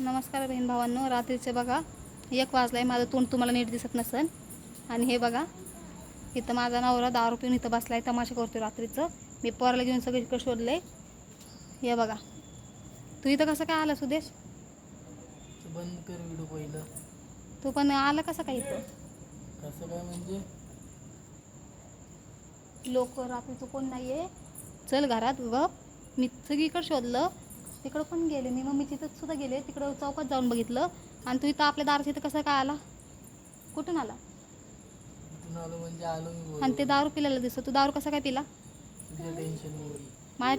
नमस्कार बहीण भावांनो रात्रीचे बघा एक वाजलाय माझं तोंड तुम्हाला नीट दिसत नसन आणि हे बघा इथं माझा नवरा दारू पिऊन इथं बसलाय तमाशा करतो रात्रीचं. मी पोराला घेऊन सगळं इकडं शोधलंय. हे बघा तू इथं कसं काय आला सुदेश? ते बंद कर व्हिडिओ पहिलं. तू पण आला कसं काय इथं? कसं काय म्हणजे? लोक रात्रीचं कोण नाही आहे चल घरात ग मी सगळीकडे शोधलं. तिकडं पण गेले. मी मम्मी तिथं सुद्धा गेले. तिकडं चौकात जाऊन बघितलं. आणि तू इथं आपल्या दाराच्या इथं कसं काय आला? कुठून आला? म्हणजे मी आणि ते. दारू पिलेला दिसतो. तू दारू कसा काय पिला? तुझ्या टेन्शन मुळे. माझ्या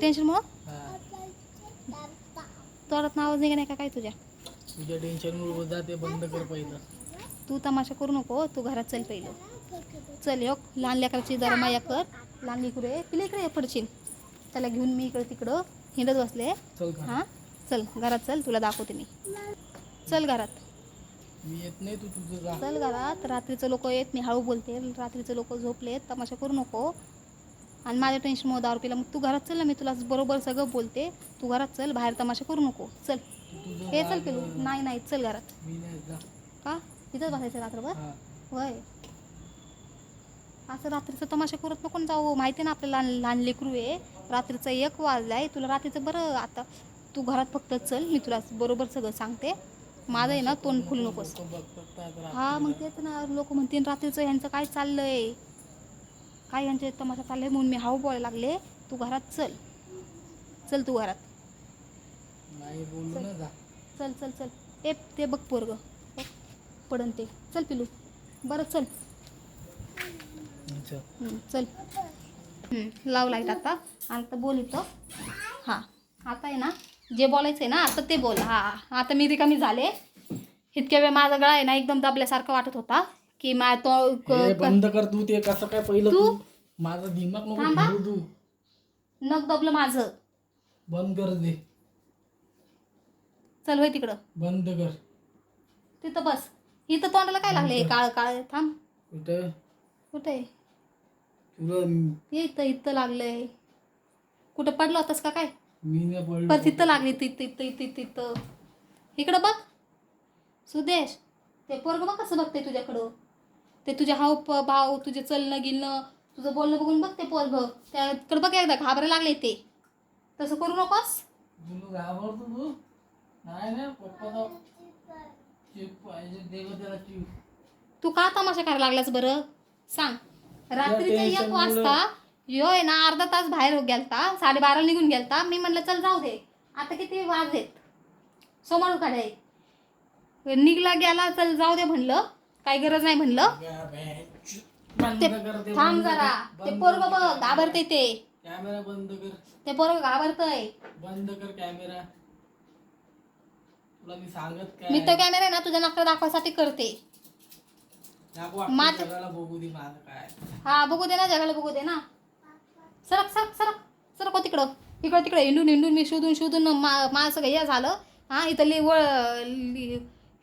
हा. तोरात आवाज निघा नाही का? काय तुझ्या? तुझ्या टेन्शन मुळे बंद कर पहिलं. तू तमाशा करू नको. तू घरात चल पहिलं. चल यो. लहान लेकराची जरा माया कर. लहान लेकरू आहे. तिला इकडे पडशील त्याला घेऊन मी इकडं तिकडं. हिंडत बसले. चल का हां? चल घरात चल तुला दाखवते मी. चल घरात. मी येत नाही तू तुझं जा. चल घरात. रात्रीचं लोक येत मी हळू बोलते. रात्रीचं लोक झोपलेत तमाशा करू नको. आणि माझ्या टेन्शनमुळे दारू पिला. मग तू घरात चल ना मी तुला बरोबर सगळं बोलते. तू घरात चल बाहेर तमाशा करू नको. चल. तू तुझं हे जा चल पिलू. गं. नाही नाही चल घरात. मी नाही जा. का? इथंच बसायचं रात्रभर? हा. होय. असं रात्रीचं तमाशा करत नको जाऊ. माहिती ना आपल्याला लहान लहान लेकरू आहे. रात्रीचं एक वाजलाय. तुला रात्रीचं बरं आता तू घरात फक्त चल. मी तुला बरोबर सगळं सांगते. माझं आहे ना तोंड नकोस. काय तर हा मग. तेच ना. लोक म्हणतील रात्रीचं ह्यांचं काय चाललंय? काय यांचे तमाशा चाललंय म्हणून मी हाऊ बोलायला लागले. तू घरात चल. चल तू घरात. चल चल चल. ए ते बघ पोरग. पडन ते. चल पिलू. बरं चल. चल. चल लाव लाइट आता. आता बोल इथं. हां. आता आहे ना जे बोलायचं आहे ना आता ते बोल. हां आता मी रिकामी झाले. इतक्या वेळ माझा गळा आहे ना एकदम दबल्यासारखं वाटत होता की मा तो हे क- बंद कर तू ते कसं काय पहिलं तू? तू? माझा दिमाग नको थांबा. फिरवू तू. नख दबलं माझं. बंद कर दे चल होय तिकडं. बंद कर. तिथं बस. इथं तोंडाला काय लागले काळ काळ. थांब. कुठं? कुठे ये इथं इथं लागलंय. कुठं पडलं होतंस का काय? मी नाही पडलो. पर तिथं लागली तिथं तिथं इथं तिथं. इकडं बघ. सुदेश ते पोरग बघ कसं बघते तुझ्याकडं. ते तुझे हाव भाव तुझे चलणं गिलणं तुझं बोलणं बघून बघ ते पोरग. त्याकडं बघ एकदा घाबरायला लागले ते. तसं करू नकोस. घाबरतो तू. नाही ना पप्पाचा चिप पाहिजे देव त्याला चिप तू का तमाशा करायला लागलास बरं? सांग. रात्रीच्या एक वाजता यो आहे ना अर्धा तास बाहेर गेलता साडेबाराला निघून गेलता. मी म्हणलं चल जाऊ दे. आता किती वाजलेत सोमाळू काढाय निघला गेला चल जाऊ दे म्हणलं. काही गरज नाही म्हणलं. बंद ते थांब. जरा. ते पोरग. बघ घाबरते ते. कॅमेरा बंद कर. ते पोरग घाबरतय. बंद कर कॅमेरा. तुला मी सांगत मी तो कॅमेरा आहे ना तुझ्या नाकडे दाखवायसाठी करते. दाखव मा- आपल्या जगाला बघू दे माझं काय. हा बघू दे ना जगाला बघू दे ना. सरक सरक सरक. सरक हो तिकडं. इकडं तिकडं. हिंडून हिंडून मी शोधून शोधून मा माझं सगळं हे झालं. हा इथली वळ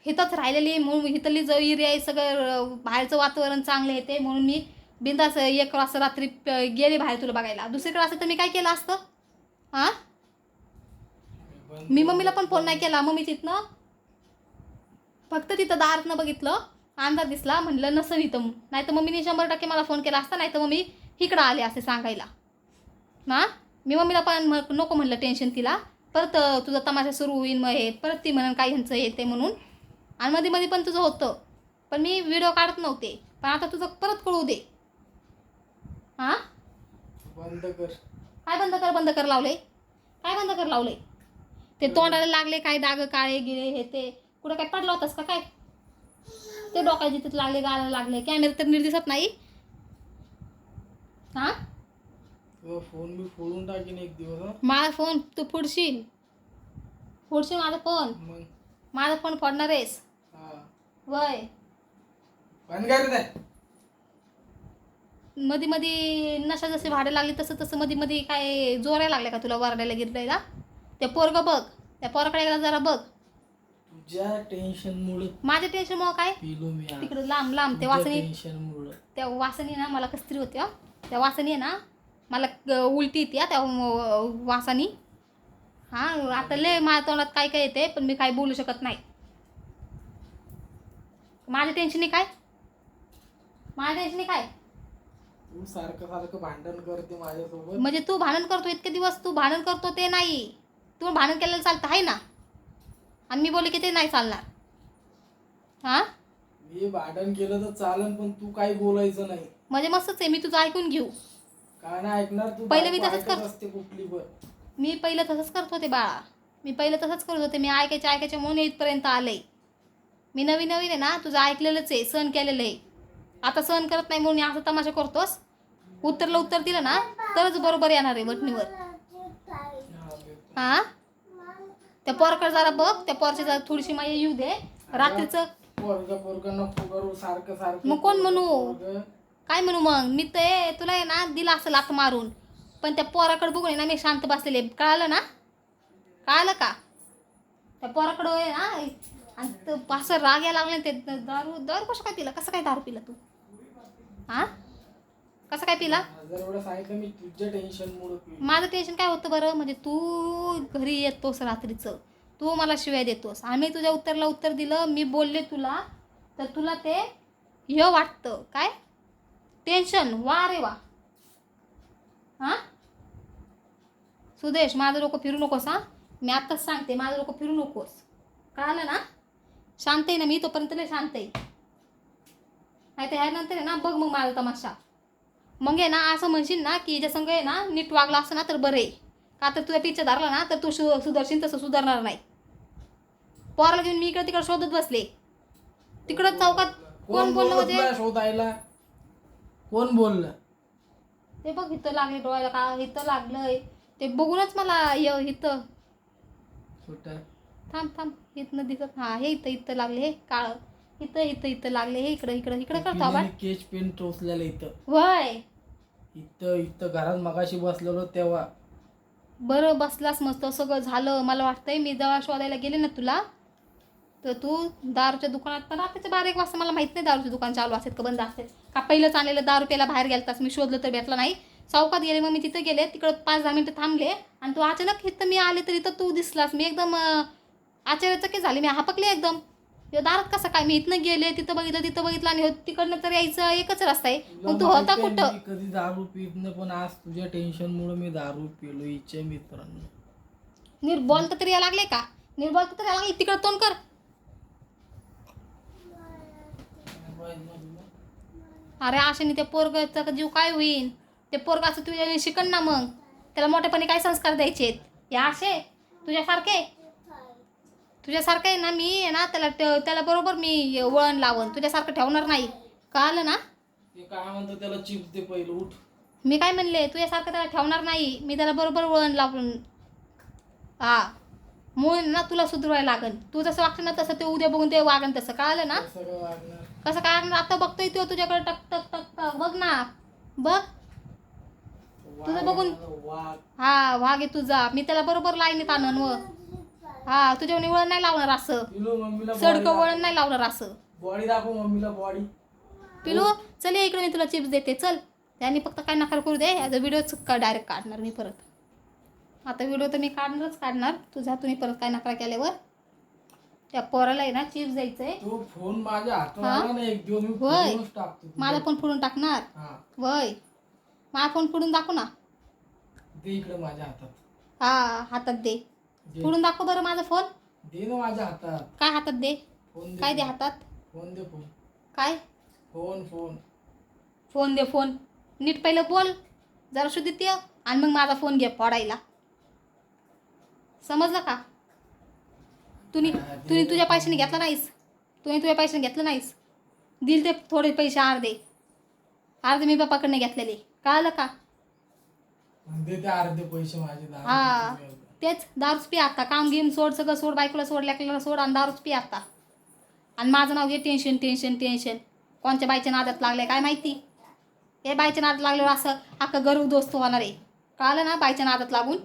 हिथंच राहिलेली म्हणून इथली जो एरिया आहे सगळं बाहेरचं वातावरण चांगलं येते म्हणून मी बिंदास एक वाजता रात्री गेले बाहेर तुला बघायला. दुसरीकडे असतं तर मी काय केलं असतं? हां? मी मम्मीला पण फोन नाही केला मम्मी तिथनं फक्त तिथं दारातनं बघितलं. अंदाज दिसला म्हणलं नसन इथं नाही तर मम्मीने शंभर टक्के मला फोन केला असता नाही तर मम्मी इकडं आले असे सांगायला. ना मी मम्मीला पण नको म्हणलं टेन्शन तिला. परत तुझा तमाशा सुरू होईल मग हे. परत ती म्हणून काय ह्यांचं येते म्हणून. आणि मध्ये मध्ये पण तुझं होतं. पण मी व्हिडिओ काढत नव्हते. पण आता तुझं परत कळू दे. हां? बंद कर. काय बंद कर बंद कर लावले काय बंद कर लावले ते तोंडाला लागले काय डाग काळे गिळे हे ते. कुठं काय पडला होतास का? काय? ते डोक्याचे तिथे लागले गाला लागले. कॅमेरा तर नीट दिसत नाही. हा? फोन मी फोडून टाकीन एक दिवस? माझा फोन तू फोडशील? फोडशील माझा फोन माझा फोन फोडणार आहेस? हा. वय. मध्ये मध्ये नशा जशी भाडे लागली तसं तसं मध्ये मध्ये काय जोरायला लागले का तुला वरडायला गिरडायला? ते पोरग बघ. त्या पोराकडे जरा बघ. तुझ्या टेन्शन मुळे माझ्या टेन्शनमुळं काय? पिलो मी आज. तिकडे लांब लांब ते तुझ्या वासनी टेन्शन मुळे. त्या वासनी ना मला कसतरी होती हं. त्या वासनी आहे ना मला उलटी येते हं, त्या अं, वासानी. हां आता लय माझ्या तोंडात काय काय येते पण मी काय बोलू शकत नाही. माझ्या टेन्शनी काय? माझ्या टेन्शनी काय? तू सारखं सारखं भांडण करते माझ्यासोबत. म्हणजे तू भांडण करतो इतके दिवस तू भांडण करतो ते नाही. तू भांडण केलेलं चालतं आहे ना? आणि मी बोलले की ते नाही चालणार. हां? मी भांडण केलं तर चालन पण तू काही बोलायचं नाही. म्हणजे मस्तच आहे मी तुझं ऐकून घेऊ. काय नाही ऐकणार तू पहिले मी तसंच ऐकत कर- असते कुठली पण. मी पहिलं तसंच करत होते बाळा. मी पहिलं तसंच करत होते मी ऐकायचे ऐकायचे म्हणून इथपर्यंत आले. मी नवीन नवीन आहे ना तुझं ऐकलेलंच आहे सहन केलेलं आहे आता सहन करत नाही म्हणून असं तमाशा करतोस? उत्तरला उत्तर दिलं ना तरच बरोबर येणार आहे वटणीवर. हा? त्या पोरकडे जरा बघ त्या पोरची जरा थोडीशी माया येऊ दे. रात्रीचं. पोरग पोरग नको करू सारखं सारखं मग कोण म्हणू? पोरगं. काय म्हणू मग? मी ते तुला आहे ना दिला असं लात मारून. पण त्या पोराकडे बघून आहे ना मी शांत बसलेले. कळालं ना? कळालं का? त्या पोराकडं आहे ना आणि तो असं राग यायला लागले ते दारू दारू कसं काय पिला? कसं काय दारू पिला तू? हा कसं काय पिला? जर एवढं सांगितलं मी तुझ्या टेन्शन मुळे माझं टेन्शन काय होतं बरं? म्हणजे तू घरी येतोस रात्रीचं. तू मला शिवाय देतोस. आम्ही तुझ्या उत्तरला उत्तर दिलं मी बोलले तुला तर तुला ते हे वाटतं. काय? टेन्शन वा रे वा. हां? सुदेश माझं डोकं फिरू नकोस हां? मी आत्ताच सांगते माझं डोकं फिरू नकोस. कळालं ना? शांत आहे ना मी? तोपर्यंत लय शांत आहे. नाही तर ह्यानंतर आहे ना बघ मग माझा तमाशा. मग आहे ना असं म्हणशील ना की ज्या संघ आहे ना नीट वागला असं ना तर बरं आहे. का तर तुझ्या पिक्चर धरला ना तर तू सु सुदर्शील तसं सुधारणार नाही. पोराला घेऊन मी इकडे तिकडे शोधत बसले. तिकडं चौकात कोण बोललं बोललं म्हणजे? शोधायला? कोण बोललं? ते बघ इथं लागले डोळ्याला का इथं लागलंय. ते बघूनच मला य इथं थांब थांब इथनं दिसत हा हे इथं इथं लागले हे काळ. इथं इथं इथं लागले. हे इकडं इकडं इकडं करतो आपण केच पेन टोचलेलं इथं. वय इथं इथं घरात मगाशी बसलेलो तेव्हा. बरं बसलास मस्त. सगळं झालं. मला वाटतंय मी जेव्हा शोधायला गेले ना तुला. तर तू दारूच्या दुकानात पण रात्रीचे बारा एक वाजता मला माहीत नाही दारूचे दुकान चालू असेल का बंद असेल. का पहिलंच आणलेलं दारू प्यायला बाहेर गेलतास? मी शोधलं तर भेटलं नाही. चौकात गेले मग मी तिथं गेले. तिकडं पाच दहा मिनटं थांबले. आणि तू अचानक इथं मी आले तर इथं तू दिसलास. मी एकदम आश्चर्यचकित झाली. मी हापकले एकदम. ह्यो दारात कसं काय? मी इथनं गेले तिथं बघितलं तिथं बघितलं आणि ह्यो तिकडनं तर यायचं एकच रस्ता आहे. मग तू होता कुठं मी कधी दारू पित नाही पण आज तुझ्या टेन्शन मुळे मी दारू पिलो इच्छा मित्रांनो. निर्बोलता तरी या लागले का? निर्बोलता तरी या लागले. तिकडं तोंड कर. अरे आशाने त्या पोरगाचा जीव काय होईल ते पोरगाचं तुझ्या शिकण ना मग. त्याला मोठेपणी काय संस्कार द्यायचे या आशे तुझ्यासारखे? तुझ्यासारखं आहे ना मी आहे ना त्याला त्याला बरोबर मी वळण लावण. तुझ्यासारखं ठेवणार नाही. कळालं ना? ते काय म्हणतो त्याला चिप्स दे पहिलं उठ. मी काय म्हणले तुझ्यासारखं त्याला ठेवणार नाही. मी त्याला बरोबर वळण लावून. हा. म्हणून ना तुला सुधरवायला लागन. तू जसं वागतं ना तसं ते उद्या बघून ते वागन तसं. कळालं ना? कसं काय वागणार? कसं काय वागणार? आता बघतोय तो तुझ्याकडे टक टक टक टक. बघ ना. बघ. तुझं बघून- हा वाघ आहे तुझा. मी त्याला बरोबर लाईनीत आणन व. हा तुझ्या वळण नाही लावणार असं. पिलू मम्मीला सडकं वळण नाही लावणार असं. बॉडी दाखव मम्मीला बॉडी पिलू चल ये इकडे मी तुला चिप्स देते चल. त्यांनी फक्त काय नकार करू दे याचा व्हिडिओच डायरेक्ट काढणार मी परत. आता व्हिडिओ तर मी काढणारच काढणार. तुझा तुम्ही परत काय नकार केल्यावर. त्या पोराला आहे ना चिप्स द्यायचंय. तो फोन माझ्या हातात हा? आला ना एक दिवस मी होय. फोनच टाकतो तुझा. माझा फोन फोडून टाकणार? हा. वय माझा फोन फोडून दाखव ना. दे इकडे माझ्या हातात. हा हातात दे. फोडून दाखव बरं माझा फोन. दे ना माझ्या हातात. काय हातात दे? फोन काय दे हातात? फोन दे फोन. काय? Phone phone. फोन दे फोन. नीट पहिलं बोल. जरा शुद्धीत ये आणि मग माझा फोन घे पडायला समजलं का? तुम्ही तुम्ही तुझ्या पैशाने घेतला नाहीस? तुम्ही तुझ्या पैशाने घेतलं नाहीस? दिल ते थोडे पैसे अर्धे. अर्धे मी बापाकडनं घेतलेले. कळालं का? अर्धे पैसे माझे हा. तेच दारूच पी आता. काम गेम सोड सगळं सोड बायकोला सोड लेकला सोड आणि दारूच पी आता. आणि माझं नाव घे टेन्शन टेन्शन टेन्शन कोणत्या बायच्या नादात लागले काय माहिती? हे बायच्या नादात लागल्यावर असं अख्खं गर्व दोस्त होणार आहे. कळालं ना बायच्या नादात लागून?